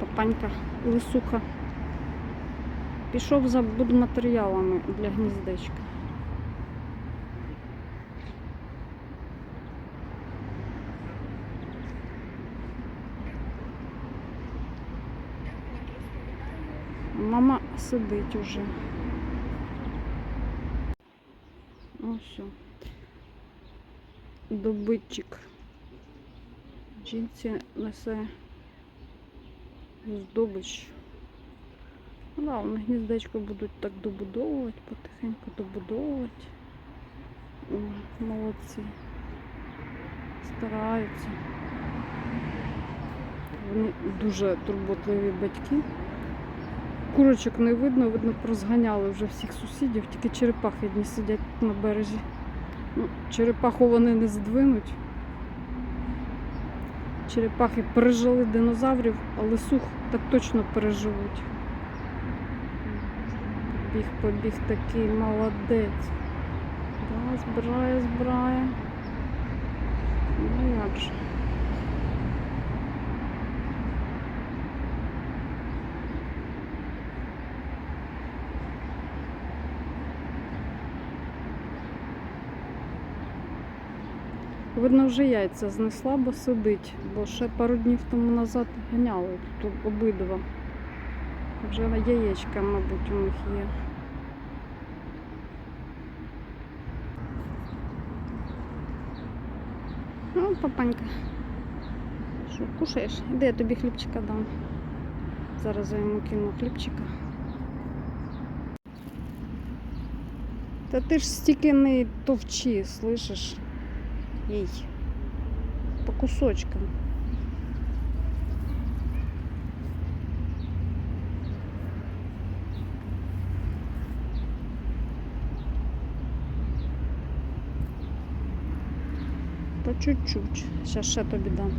Папанька лисуха. Пішов за будматеріалами для гніздечка. Мама сидить уже. Ось. о. Добитчик. Жінці несе здобич. Ну, да, вони гніздечко будуть так добудовувати, потихеньку добудовувати. Молодці. Стараються. Вони дуже турботливі батьки. Курочок не видно, видно, прозганяли вже всіх сусідів, тільки черепахи одні сидять на березі. Ну, черепаху вони не здвинуть. Черепахи пережили динозаврів, але сух так точно переживуть. Біг побіг такий молодець. Да, збирає, збирає. Видно, вже яйця знесла, бо сидить, бо ще пару днів тому назад ганяли тут обидва. Вже яєчка, мабуть, у них є. Ну, папанька. Що, кушаєш? Іди я тобі хлібчика дам. Зараз я йому кину хлібчика. Та ти ж стільки не товчи, слышиш? Їй. По кусочкам. По чуть-чуть. Зараз ще тобі дам.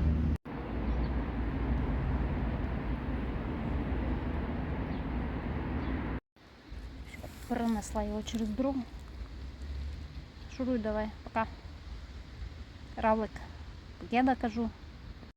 Пронесла його через дорогу. Шуруй давай, пока. Равлик. Я кажу.